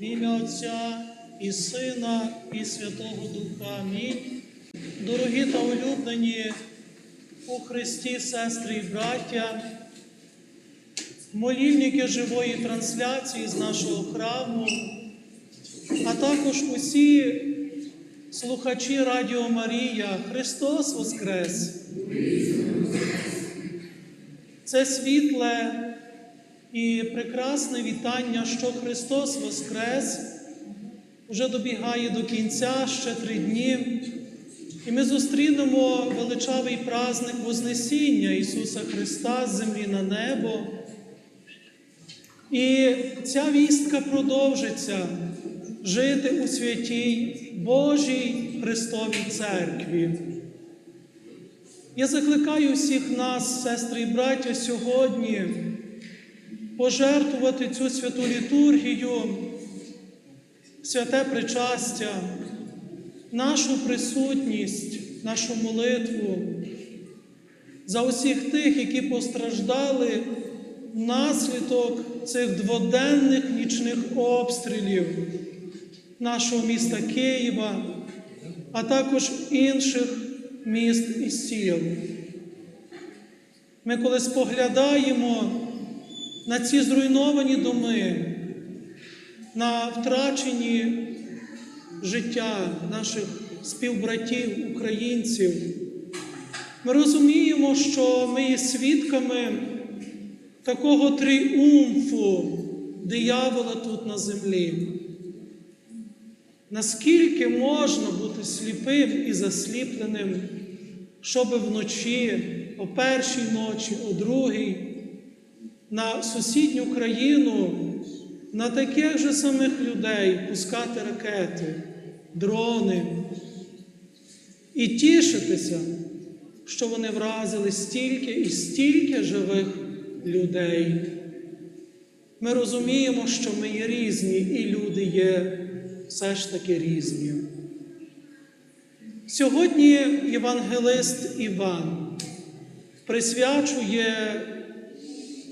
В ім'я Отця і Сина, і Святого Духа. Амінь. Дорогі та улюблені у Христі, сестри і браття, молільники живої трансляції з нашого храму, а також усі слухачі Радіо Марія, Христос Воскрес! Це світле і прекрасне вітання, що Христос Воскрес вже добігає до кінця ще три дні. І ми зустрінемо величавий праздник Вознесіння Ісуса Христа з землі на небо. І ця вістка продовжиться жити у святій Божій Христовій Церкві. Я закликаю всіх нас, сестри і браття, сьогодні пожертвувати цю святу літургію, святе причастя, нашу присутність, нашу молитву за усіх тих, які постраждали внаслідок цих дводенних нічних обстрілів нашого міста Києва, а також інших міст і сіл. Ми коли споглядаємо на ці зруйновані доми, на втрачені життя наших співбратів, українців, ми розуміємо, що ми є свідками такого тріумфу диявола тут на землі. Наскільки можна бути сліпим і засліпленим, щоб вночі, о першій ночі, о другій, на сусідню країну, на таких же самих людей пускати ракети, дрони і тішитися, що вони вразили стільки і стільки живих людей. Ми розуміємо, що ми є різні, і люди є все ж таки різні. Сьогодні євангелист Іван присвячує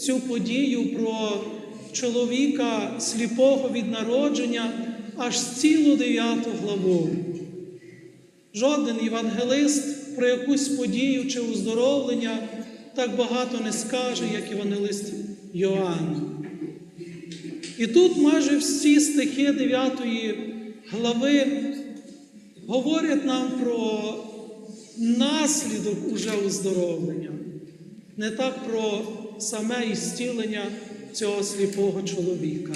цю подію про чоловіка сліпого від народження аж цілу дев'яту главу. Жоден євангелист про якусь подію чи уздоровлення так багато не скаже, як євангелист Йоанн. І тут майже всі стихи 9 глави говорять нам про наслідок уже уздоровлення, не так про саме істілення цього сліпого чоловіка.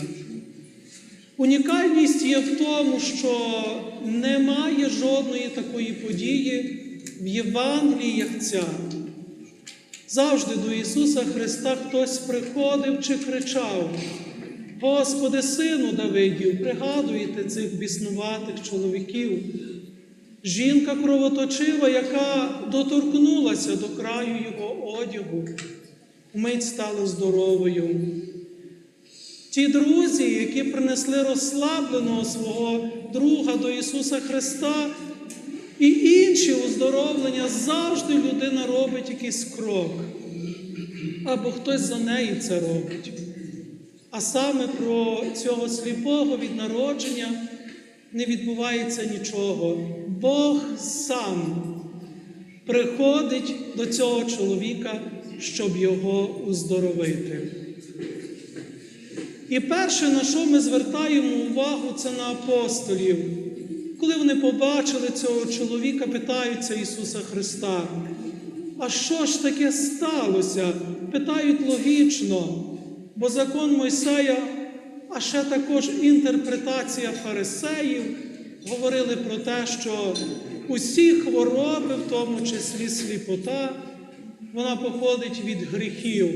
Унікальність є в тому, що немає жодної такої події в Євангеліях ця. Завжди до Ісуса Христа хтось приходив чи кричав. Господи, сину Давидів, пригадуєте цих біснуватих чоловіків, жінка кровоточива, яка доторкнулася до краю його одягу, вмить стала здоровою. Ті друзі, які принесли розслабленого свого друга до Ісуса Христа, і інші оздоровлення завжди людина робить якийсь крок, або хтось за неї це робить. А саме про цього сліпого від народження не відбувається нічого. Бог сам приходить до цього чоловіка, щоб його уздоровити. І перше, на що ми звертаємо увагу, це на апостолів. Коли вони побачили цього чоловіка, питаються Ісуса Христа. А що ж таке сталося? Питають логічно. Бо закон Мойсея, а ще також інтерпретація фарисеїв говорили про те, що усі хвороби, в тому числі сліпота, вона походить від гріхів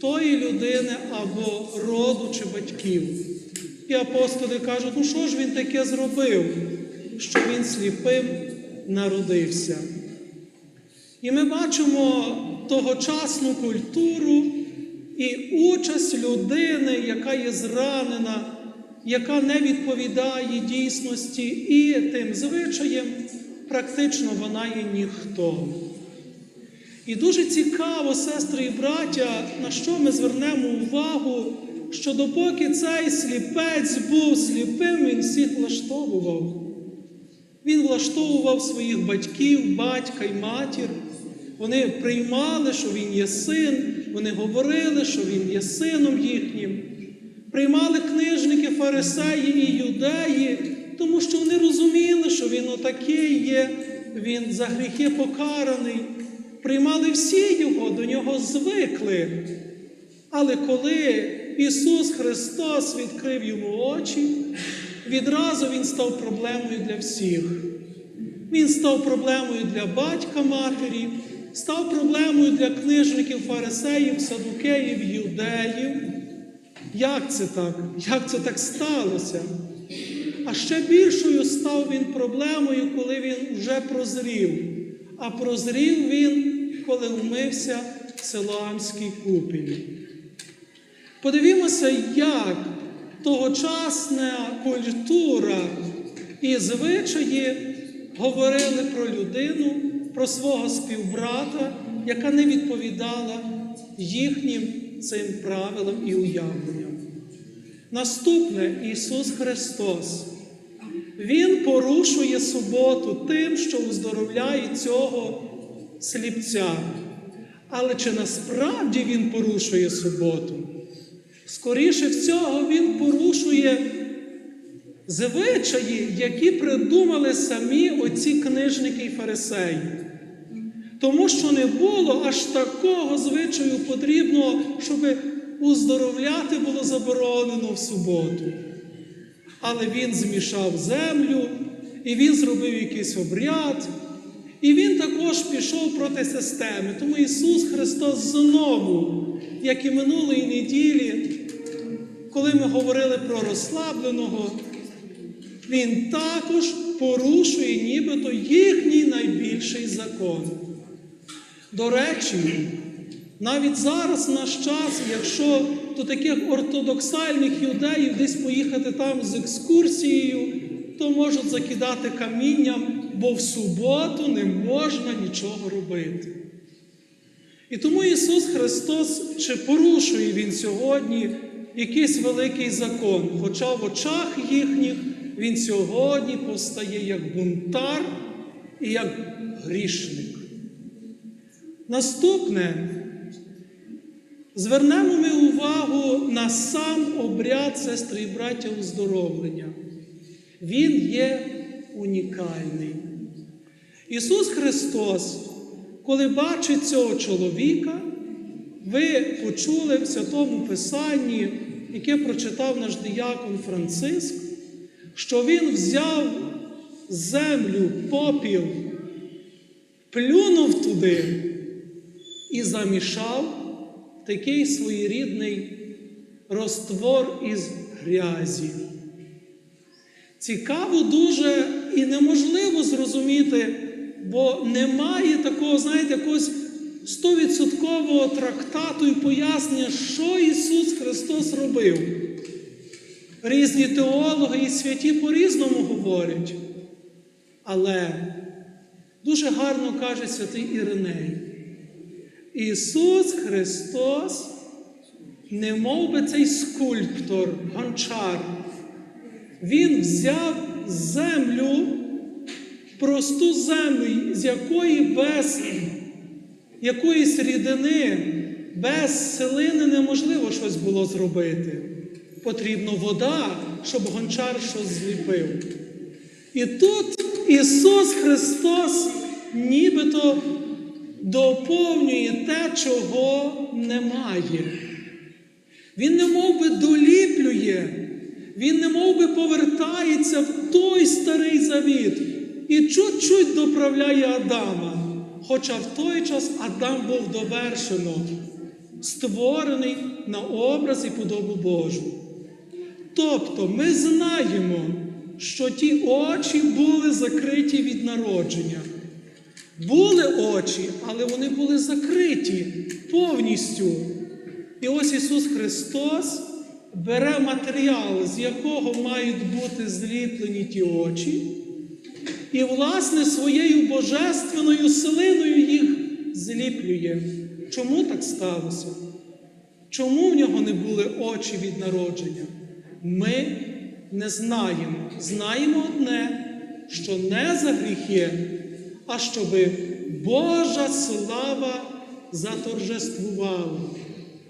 тої людини або роду чи батьків. І апостоли кажуть, ну що ж він таке зробив, що він сліпим народився. І ми бачимо тогочасну культуру. І участь людини, яка є зранена, яка не відповідає дійсності і тим звичаєм, практично вона є ніхто. І дуже цікаво, сестри і браття, на що ми звернемо увагу що допоки цей сліпець був сліпим, він всіх влаштовував. Він влаштовував своїх батьків, батька і матір. Вони приймали, що він є син, вони говорили, що він є сином їхнім. Приймали книжники, фарисеї і юдеї, тому що вони розуміли, що він отакий є, він за гріхи покараний. Приймали всі його, до нього звикли. Але коли Ісус Христос відкрив йому очі, відразу Він став проблемою для всіх. Він став проблемою для батька матері, став проблемою для книжників, фарисеїв, садукеїв, юдеїв. Як це так? Як це так сталося? А ще більшою став він проблемою, коли він вже прозрів. А прозрів він, коли вмився в Силоамській купелі. Подивімося, як тогочасна культура і звичаї говорили про людину, про свого співбрата, яка не відповідала їхнім цим правилам і уявленням. Наступне Ісус Христос. Він порушує суботу тим, що уздоровляє цього сліпця. Але чи насправді Він порушує суботу? Скоріше всього, Він порушує звичаї, які придумали самі оці книжники і фарисеї. Тому що не було аж такого звичаю потрібного, щоб уздоровляти було заборонено в суботу. Але він змішав землю, і він зробив якийсь обряд, і він також пішов проти системи. Тому Ісус Христос знову, як і минулої неділі, коли ми говорили про розслабленого, Він також порушує нібито їхній найбільший закон. До речі, навіть зараз наш час, якщо до таких ортодоксальних юдеїв десь поїхати там з екскурсією, то можуть закидати камінням, бо в суботу не можна нічого робити. І тому Ісус Христос чи порушує Він сьогодні якийсь великий закон, хоча в очах їхніх Він сьогодні постає як бунтар і як грішник. Наступне, звернемо ми увагу на сам обряд сестри і браття уздоровлення. Він є унікальний. Ісус Христос, коли бачить цього чоловіка, ви почули в Святому Писанні, яке прочитав наш диякон Франциск, що Він взяв землю, попіл, плюнув туди і замішав такий своєрідний розтвор із грязі. Цікаво дуже і неможливо зрозуміти, бо немає такого, знаєте, якогось стовідсоткового трактату і пояснення, що Ісус Христос робив. Різні теологи і святі по-різному говорять. Але дуже гарно каже святий Іриней. Ісус Христос, не мов би цей скульптор, гончар, Він взяв землю, просту землю, з якої без якоїсь рідини, без селини неможливо щось було зробити. Потрібна вода, щоб гончар щось зліпив. І тут Ісус Христос нібито доповнює те, чого немає. Він не мов би доліплює, він не мов би повертається в той старий завіт і чуть-чуть доправляє Адама. Хоча в той час Адам був довершено, створений на образ і подобу Божу. Тобто ми знаємо, що ті очі були закриті від народження. Були очі, але вони були закриті повністю. І ось Ісус Христос бере матеріал, з якого мають бути зліплені ті очі, і, власне, своєю божественною силиною їх зліплює. Чому так сталося? Чому в нього не були очі від народження? Ми не знаємо. Знаємо одне, що не за гріхи, а щоби Божа слава заторжествувала,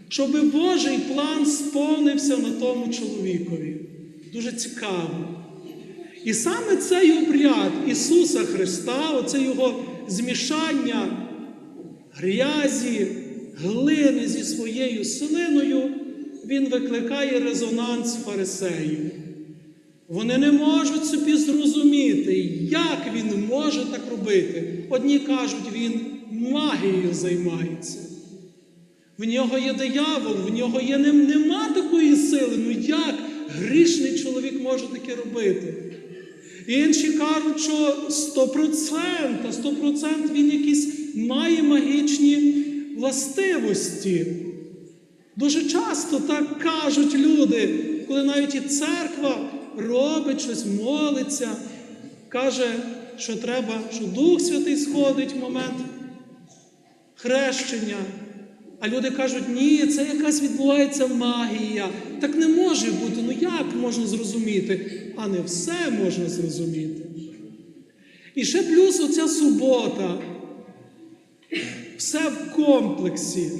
щоби Божий план сповнився на тому чоловікові. Дуже цікаво. І саме цей обряд Ісуса Христа, оце Його змішання грязі, глини зі своєю слиною, Він викликає резонанс фарисеїв. Вони не можуть собі зрозуміти, як він може так робити. Одні кажуть, він магією займається. В нього є диявол, в нього є нем- нема такої сили. Ну як грішний чоловік може таке робити? Інші кажуть, що 100%, 100% він якісь має магічні властивості. Дуже часто так кажуть люди, коли навіть і церква робить щось, молиться, каже, що треба, що Дух Святий сходить в момент хрещення. А люди кажуть, ні, це якась відбувається магія. Так не може бути. Ну як можна зрозуміти? А не все можна зрозуміти. І ще плюс оця субота. Все в комплексі.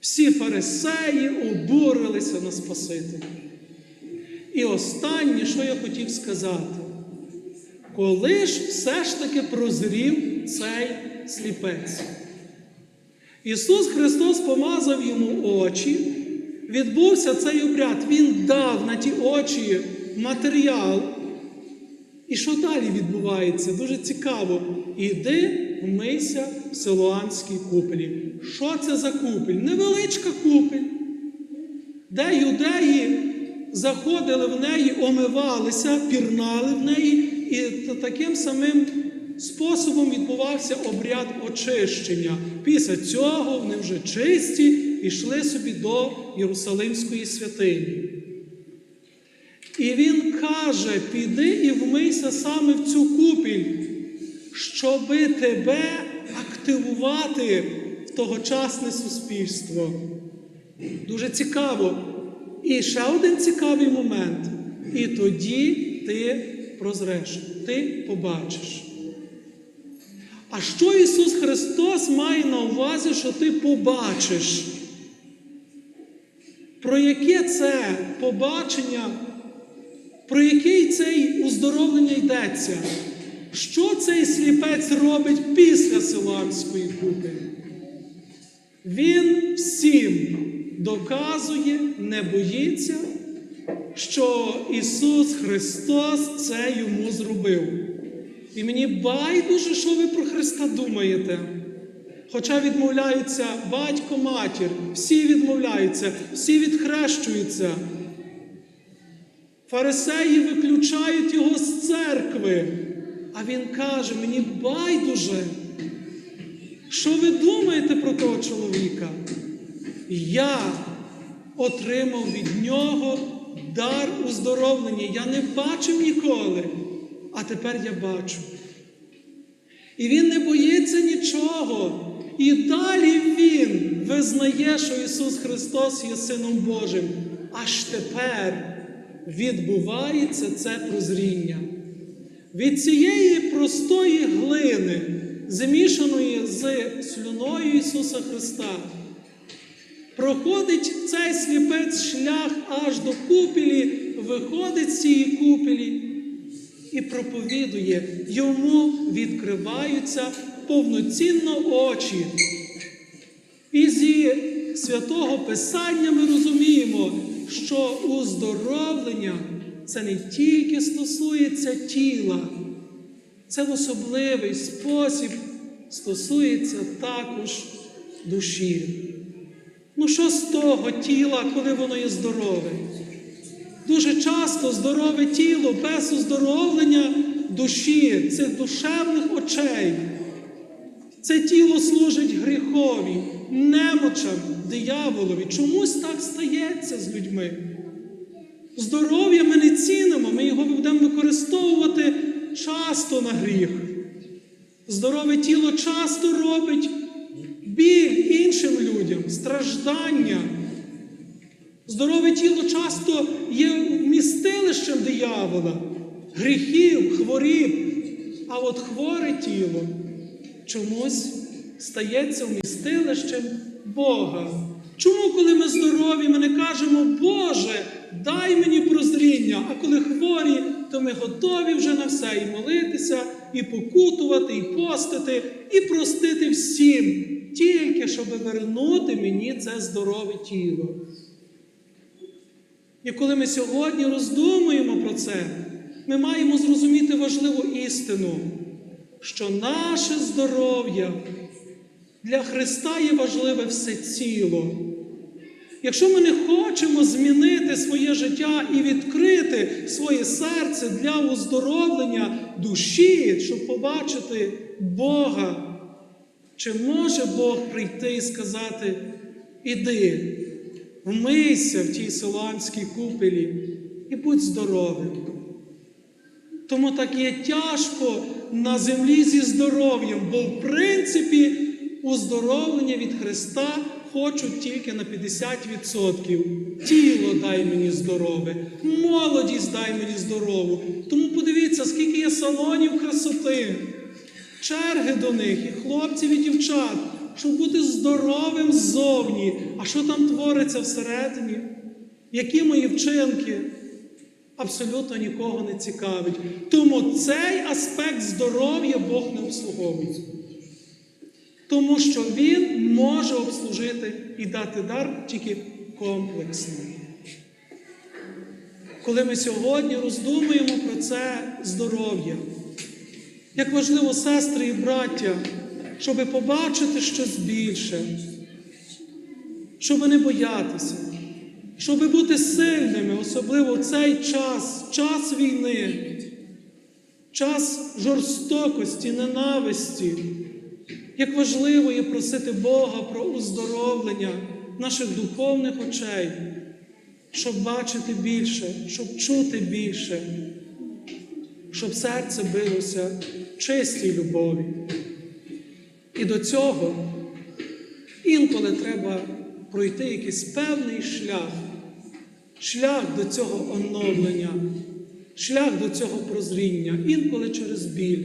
Всі фарисеї обурилися на Спасителя. І останнє, що я хотів сказати, коли ж все ж таки прозрів цей сліпець. Ісус Христос помазав йому очі, відбувся цей обряд, Він дав на ті очі матеріал. І що далі відбувається? Дуже цікаво. Іди вмийся в Силуанській купелі. Що це за купель? Невеличка купель, де юдеї заходили в неї, омивалися, пірнали в неї, і таким самим способом відбувався обряд очищення. Після цього вони вже чисті йшли собі до Єрусалимської святині. І він каже: піди і вмийся саме в цю купіль, щоби тебе активувати в тогочасне суспільство. Дуже цікаво. І ще один цікавий момент. І тоді ти прозреш, ти побачиш. А що Ісус Христос має на увазі, що ти побачиш? Про яке це побачення, про який цей уздоровлення йдеться? Що цей сліпець робить після Силанської купи? Він всім доказує, не боїться, що Ісус Христос це йому зробив. І мені байдуже, що ви про Христа думаєте. Хоча відмовляються батько, матір, всі відмовляються, всі відхрещуються. Фарисеї виключають його з церкви. А він каже: мені байдуже, що ви думаєте про того чоловіка? Я отримав від нього дар уздоровлення. Я не бачив ніколи, а тепер я бачу. І він не боїться нічого. І далі він визнає, що Ісус Христос є Сином Божим. Аж тепер відбувається це прозріння. Від цієї простої глини, змішаної з слюною Ісуса Христа, проходить цей сліпець шлях аж до купелі, виходить з цієї купелі і проповідує. Йому відкриваються повноцінно очі. І зі святого Писання ми розуміємо, що уздоровлення це не тільки стосується тіла, це в особливий спосіб стосується також душі. Ну, що з того тіла, коли воно є здорове? Дуже часто здорове тіло без оздоровлення душі, цих душевних очей. Це тіло служить гріхові, немочам, дияволові. Чомусь так стається з людьми. Здоров'я ми не цінимо, ми його будемо використовувати часто на гріх. Здорове тіло часто робить біль іншим людям, страждання. Здорове тіло часто є вмістилищем диявола, гріхів, хворіб. А от хворе тіло чомусь стається вмістилищем Бога. Чому, коли ми здорові, ми не кажемо, Боже, дай мені прозріння, а коли хворі, то ми готові вже на все і молитися, і покутувати, і постити, і простити всім, тільки щоб вернути мені це здорове тіло. І коли ми сьогодні роздумуємо про це, ми маємо зрозуміти важливу істину, що наше здоров'я для Христа є важливе все ціло. Якщо ми не хочемо змінити своє життя і відкрити своє серце для оздоровлення душі, щоб побачити Бога, чи може Бог прийти і сказати: іди, вмийся в тій Силанській купелі і будь здоровим. Тому так є тяжко на землі зі здоров'ям, бо в принципі оздоровлення від Христа хочуть тільки на 50%. Тіло дай мені здорове, молодість дай мені здорову. Тому подивіться, скільки є салонів красоти, черги до них, і хлопців, і дівчат, щоб бути здоровим ззовні. А що там твориться всередині? Які мої вчинки? абсолютно нікого не цікавить. Тому цей аспект здоров'я Бог не обслуговує. Тому що Він може обслужити і дати дар тільки комплексно. Коли ми сьогодні роздумуємо про це здоров'я, як важливо, сестри і браття, щоб побачити щось більше, щоб не боятися, щоб бути сильними, особливо в цей час, час війни, час жорстокості, ненависті. Як важливо є просити Бога про уздоровлення наших духовних очей, щоб бачити більше, щоб чути більше, щоб серце билося чистій любові. І до цього інколи треба пройти якийсь певний шлях, шлях до цього оновлення, шлях до цього прозріння, інколи через біль,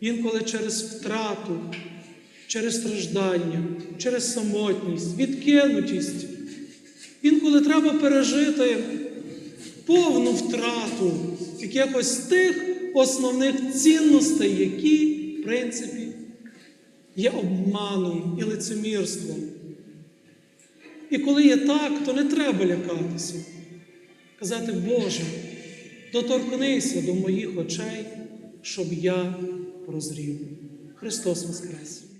інколи через втрату, через страждання, через самотність, відкинутість. Інколи треба пережити повну втрату якихось тих основних цінностей, які, в принципі, є обманом і лицемірством. І коли є так, то не треба лякатися. Казати, Боже, доторкнися до моїх очей, щоб я прозрів. Христос Воскрес!